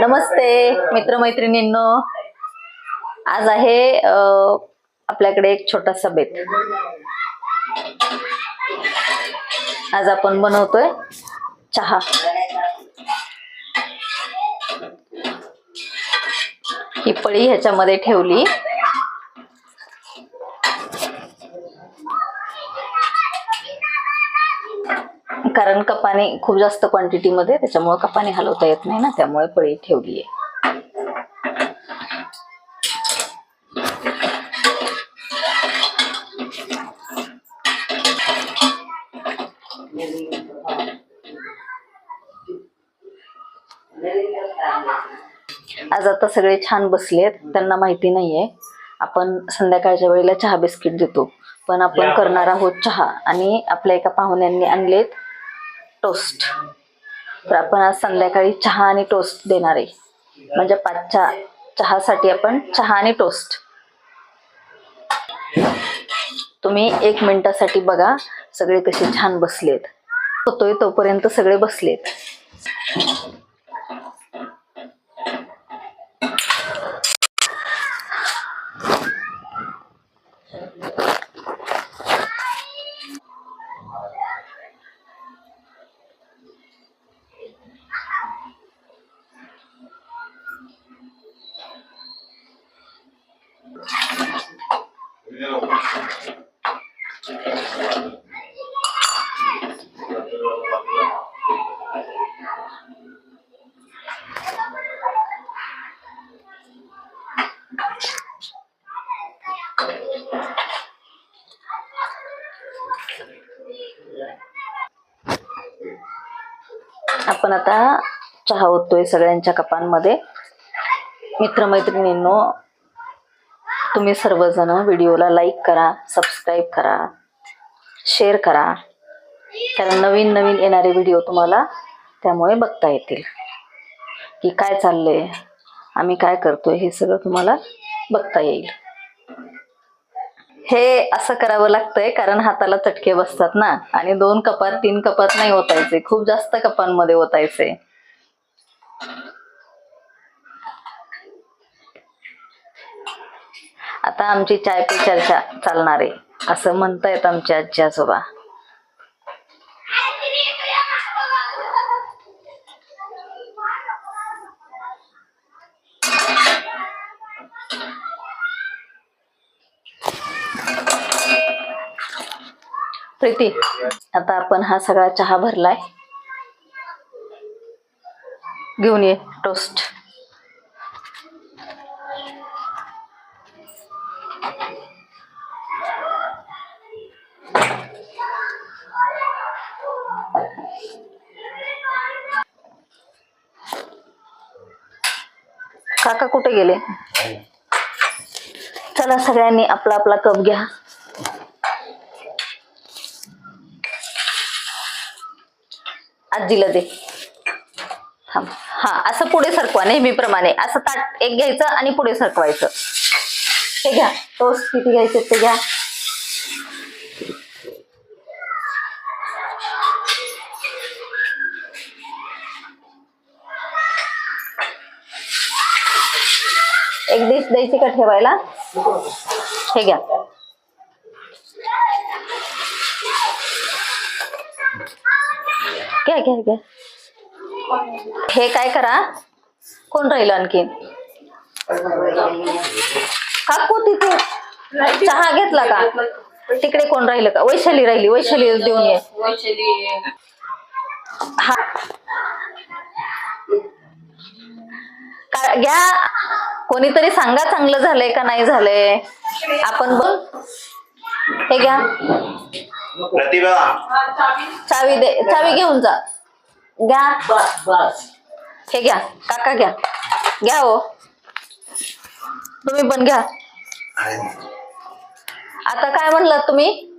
नमस्ते मित्रमैत्रिणींनो. आज आहे आपल्याकडे एक छोटासा बेत आज आपण बनवतोय चहा. ही पळी ह्याच्यामध्ये ठेवली. कारण कपाने खूप जास्त क्वांटिटी मध्ये त्याच्यामुळे कपाने हलवता येत नाही ना त्यामुळे पळी ठेवली आहे. आज आता सगळे छान बसलेत त्यांना माहिती नाहीये. आपण संध्याकाळच्या वेळेला चहा बिस्किट देतो पण आपण करणार आहोत चहा. आणि आपल्या एका पाहुण्यांनी आणलेत टोस्ट. तर आपण आज संध्याकाळी चहा आणि टोस्ट देणार आहे. म्हणजे पाचच्या चहासाठी आपण चहा आणि टोस्ट. तुम्ही एक मिनिटासाठी बघा सगळे कसे छान बसलेत. होतोय तोपर्यंत सगळे बसलेत. आपण आता चहा होतोय सगळ्यांच्या कपांमध्ये. मित्रमैत्रिणींनो तुम्ही सर्वजण व्हिडिओला लाईक करा सबस्क्राईब करा. शेअर करा. कारण नवीन नवीन येणारे व्हिडिओ तुम्हाला त्यामुळे बघता येतील. की काय चाललंय आम्ही काय करतोय हे सगळं तुम्हाला बघता येईल. हे असं करावं लागतंय कारण हाताला चटके बसतात ना. आणि दोन कपात तीन कपात नाही ओतायचे. खूप जास्त कपांमध्ये ओतायचे. आता आमची चाय पे चर्चा चालणार आहे. असं म्हणतायत आमच्या आजी आजोबा. प्रीती आता आपण हा सगळा चहा भरलाय. घेऊन ये टोस्ट काका कुठे गेले? चला सगळ्यांनी आपला आपला कप घ्या. आजीला दे. थांब. हा असं पुढे सरकवा नेहमीप्रमाणे. असं ताट एक घ्यायचं आणि पुढे सरकवायचं. ते घ्या. टोस्ट किती घ्यायचे ते घ्या. एक डिश द्यायची का ठेवायला? हे घ्या. घ्या घ्या घ्या. हे काय करा? कोण राहिलं आणखीन काकू तिथे. चहा घेतला का? तिकडे कोण राहिलं का? वैशाली राहिली वैशाली देऊन ये. हा. का- घ्या. कोणीतरी सांगा चांगलं झालंय का नाही झालंय. आपण बघ. हे घ्या. प्रतिभा. चावी दे. चावी घेऊन जा. घ्या. हे घ्या. काका घ्या. घ्या हो. तुम्ही पण घ्या. आता काय म्हणलात तुम्ही?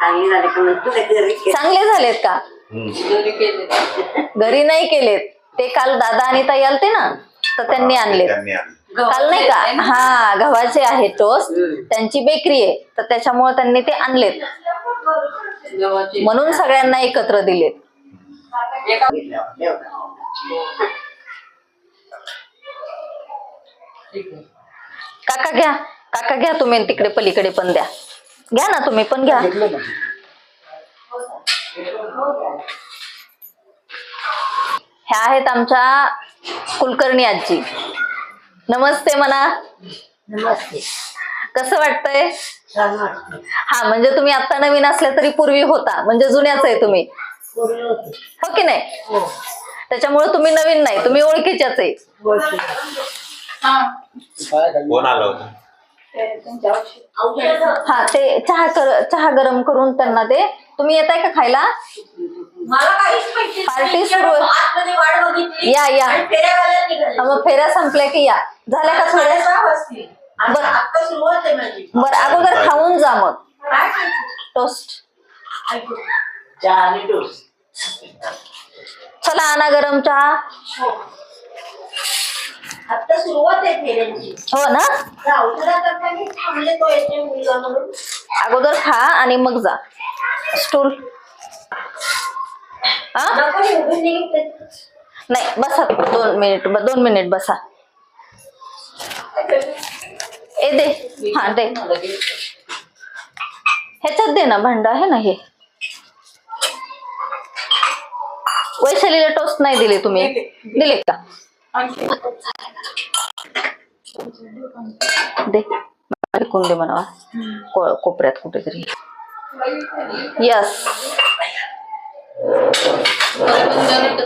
चांगली झाली पण घरी चांगले झालेत का? घरी नाही केलेत. ते काल दादा आणि ताई आलते ना? तर त्यांनी आणलं. काल नाही का? हा गव्हाचे आहे टोस्ट त्यांची बेकरी आहे. तर त्याच्यामुळे त्यांनी ते आणलेत. म्हणून सगळ्यांना एकत्र दिलेत. काका घ्या. काका घ्या तुम्ही तिकडे पलीकडे पण द्या. घ्या ना तुम्ही पण घ्या. ह्या आहेत आमच्या कुलकर्णी आजी. नमस्ते म्हणा नमस्ते. कसं वाटतंय? हा म्हणजे तुम्ही आता नवीन असल्या तरी पूर्वी होता. म्हणजे जुन्याच आहे तुम्ही. हो की नाही? हो. त्याच्यामुळे तुम्ही नवीन नाही. तुम्ही ओळखीच्याच आहे. कोण आलं होतं? हा ते चहा कर चहा गरम करून त्यांना दे तुम्ही येताय का खायला मला काहीच माहिती नाही. पार्टी सुरू आहे. आतमध्ये वाट बघितली या, या. आणि फेऱ्यावाल्या निघाले. हा, मग फेऱ्या संपल्या की या झाल्या का थोड्या साडेसहा बरं. आता सुरुवात आहे माझी बरं अगोदर खाऊन जा मग काय माहिती? टोस्ट ऐकू. चहा आणि टोस्ट. चला आणा गरम चहा हो. आता सुरुवात आहे फेऱ्यांची. हो ना? मी थांबले तो येते मुलगा म्हणून अगोदर खा आणि मग जा. स्टूल. हा? नको मी उभे निघते. नाही बसा. दोन मिनिट ब- दोन मिनिट बसा. ए दे. हा दे. ह्याच्यात दे ना भांड आहे ना हे? वैशालीला टोस्ट नाही दिले तुम्ही. दिले. का? दे. टिकून दे म्हणावा? को- कोपऱ्यात कुठेतरी. यस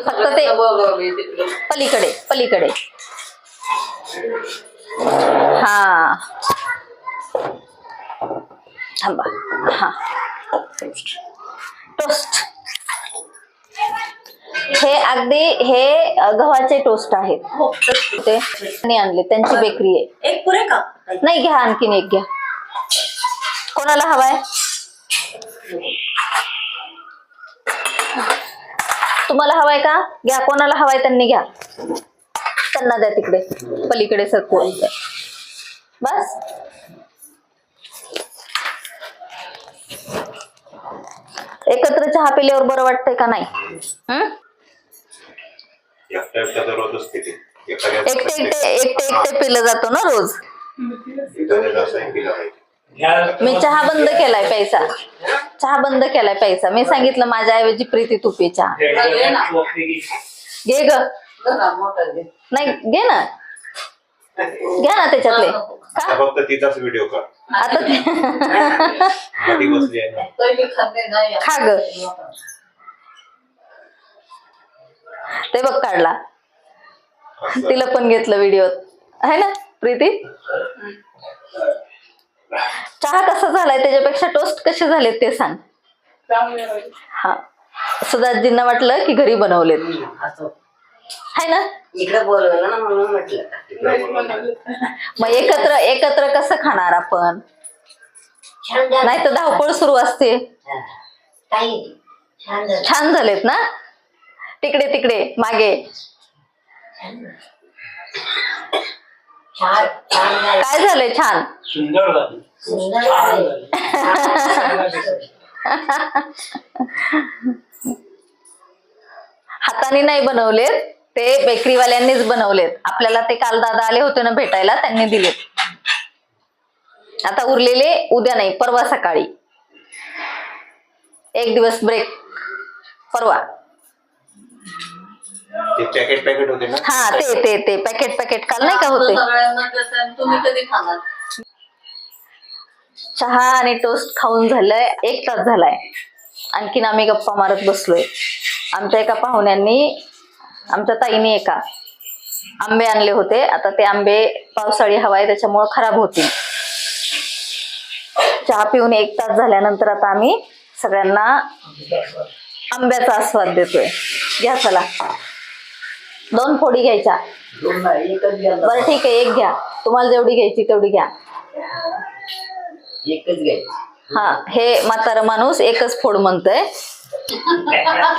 फक्त ते पलीकडे पलीकडे. हा. थांबा. हा. टोस्ट हे अगदी हे गव्हाचे टोस्ट आहेत. ते त्यांनी आणले त्यांची बेकरी आहे. एक पुरे का? नाही घ्या आणखीन एक घ्या. कोणाला हवाय? तुम्हाला हवाय का? घ्या कोणाला हवाय त्यांनी घ्या. त्यांना द्या तिकडे. पलीकडे सरकू बस. एकत्र चहा पिल्यावर बरं वाटतंय का नाही? तर रोजच एखाद्या एकटे एकटे एकटे एकटे पिलं जातो ना रोज? पिलं पाहिजे. मी चहा बंद केलाय प्यायचा चहा बंद केलाय प्यायचा मी सांगितलं माझ्या ऐवजी प्रीती तू पी चहा. घे ग. नाही घे ना. घ्या ना त्याच्यातले. आता का फक्त तिचाच व्हिडिओ कर. आता ते कधी बसली आहे ना. खा ग. ते बघ काढला. तिला पण घेतलं व्हिडिओ आहे ना प्रीती? चहा कसा झालाय? त्याच्यापेक्षा टोस्ट कसे झालेत ते सांग. हा. सुधाजींना वाटलं की घरी बनवलेत. है ना? इकडे बोलवलं ना म्हणून म्हटलं. मग एकत्र एकत्र कसं खाणार आपण? झालं. नाही तर धावपळ सुरू असते. झालं. छान झालेत ना? तिकडे तिकडे मागे. काय झालंय छान? सुंदर. हाताने नाही बनवलेत ते बेकरीवाल्यांनीच बनवलेत. आपल्याला ते काल दादा आले होते ना भेटायला त्यांनी दिलेत. आता उरलेले उद्या नाही परवा सकाळी. एक दिवस ब्रेक परवा. ते पॅकेट पॅकेट होते ना? हा ते ते ते. पॅकेट पॅकेट काल नाही का होते? तुम्ही कधी खाणार? चहा आणि टोस्ट खाऊन झालंय. एक तास झालाय. आणखीन आम्ही गप्पा मारत बसलोय. आमच्या एका पाहुण्यांनी आमच्या ताईने एका आंबे आणले होते. आता ते आंबे पावसाळी हवा आहे त्याच्यामुळे खराब होतील. चहा पिऊन एक तास झाल्यानंतर आता आम्ही सगळ्यांना आंब्याचा आस्वाद देतोय. घ्या चला. दोन फोडी घ्यायच्या. बरं ठीक आहे एक घ्या. तुम्हाला जेवढी घ्यायची तेवढी घ्या. एकच घ्यायचं. हा हे म्हातारा माणूस एकच फोड म्हणतोय.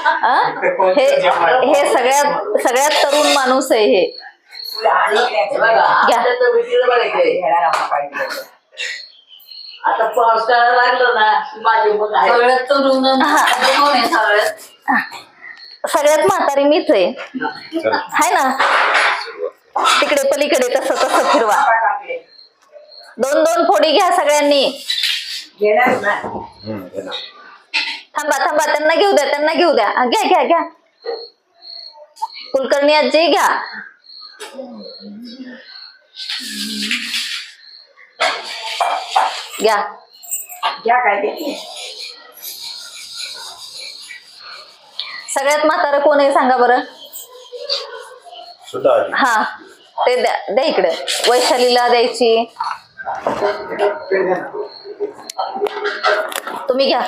हा? हे हे सगळ्यात सगळ्यात तरुण माणूस आहे हे. घ्या. आता पावसाळा लागला ना माझे. सगळ्यात म्हातारी मीच आहे. हाय ना? सुरुवात ते पलीकडे तसं तसं फिरवा. दोन दोन फोडी घ्या सगळ्यांनी. थांबा थांबा त्यांना घेऊ द्या त्यांना घेऊ द्या. घ्या घ्या घ्या. कुलकर्णी आजी घ्या. घ्या. घ्या काय ते सगळ्यात म्हातारं कोण आहे सांगा बरं? सुद्धा. हा ते द्या द्या इकडे. वैशालीला द्यायची. तुम्ही घ्या.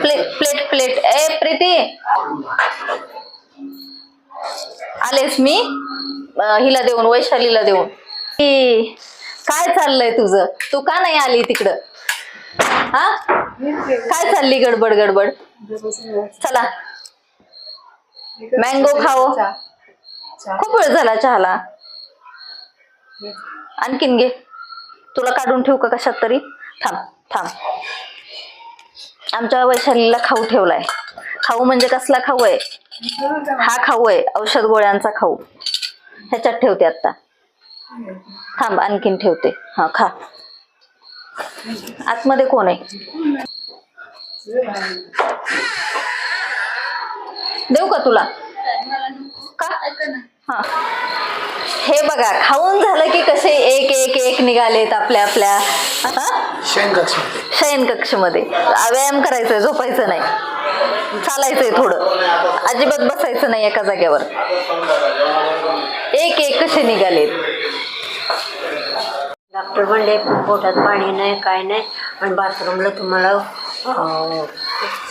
Plate plate plate. ए प्रीती. आलेस मी. अं, हिला देऊन वैशालीला देऊन. ई, काय चाललंय तुझं? तू का नाही आली तिकडं? हा? काय चालली गडबड गडबड? चला. मँगो खाओ. खूप वेळ झाला चहाला. आणखीन घे. तुला काढून ठेवू का कशात तरी? थांब थांब. आमच्या वैशालीला खाऊ ठेवलाय. खाऊ म्हणजे कसला खाऊ आहे? हा खाऊ आहे. औषध गोळ्यांचा खाऊ. ह्याच्यात ठेवते आता थांब आणखीन ठेवते. हा खा. आतमध्ये कोण आहे? देऊ का तुला? का? हा. हे बघा खाऊन झालं की कसे एक एक एक निघालेत आपल्या आपल्या? शयन कक्षमध्ये व्यायाम करायचंय झोपायचं नाही. चालायचंय थोडं. अजिबात बसायचं नाही एका जागेवर. एक एक कसे निघालेत? डॉक्टर म्हणले पोटात पाणी नाही काय नाही. आणि बाथरूमला तुम्हाला अं,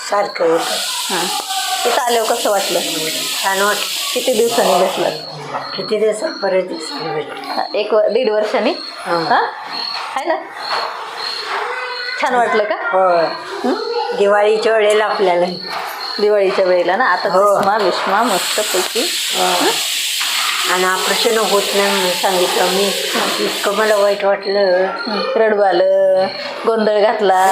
सारखं येतं. हा. इथं आल्यावर कसं वाटलं? छान वाटतं किती दिवसांनी भेटलं? किती दिवसात परत दिवसांनी भेटलं. हा, एक व- दीड वर्षांनी? हा. हा? आहे ना? छान वाटलं का? हो. दिवाळीच्या वेळेला आपल्याला. दिवाळीच्या वेळेला ना? आता हो. चष्मा विष्मा मस्त पैकी आणि ऑपरेशन होत नाही म्हणून सांगितलं मी. इतकं मला वाईट वाटलं. रडू आलं गोंधळ घातला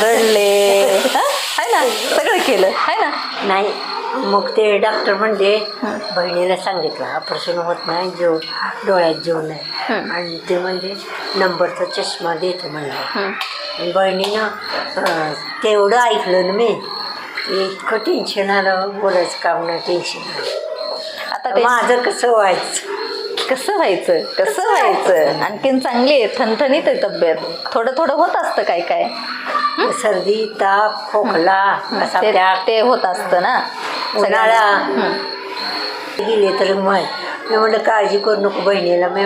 रडले. हा? आहे ना? सगळं केलं. आहे ना? नाही. मग ते डॉक्टर म्हणजे बहिणीला सांगितलं ऑपरेशन होत नाही जेव डोळ्यात जेव नाही. आणि ते म्हणजे नंबरचा चष्मा देतो म्हणलं. आणि बहिणीनं तेवढं ऐकलं ना मी. इतकं टेन्शन आलं बोलायचं काम नाही टेन्शन आलं. आता ते माझं कसं व्हायचं? कसं व्हायचं? कसं व्हायचं? आणखीन चांगली आहे ठणठणीत आहे तब्येत. थोडं थोडं होत असतं काय काय. सर्दी ताप खोकला ते- ते होत असतं ना. उन्हाळा. हं. गेले तर मग. मी म्हणलं काळजी करू नको बहिणीला. मी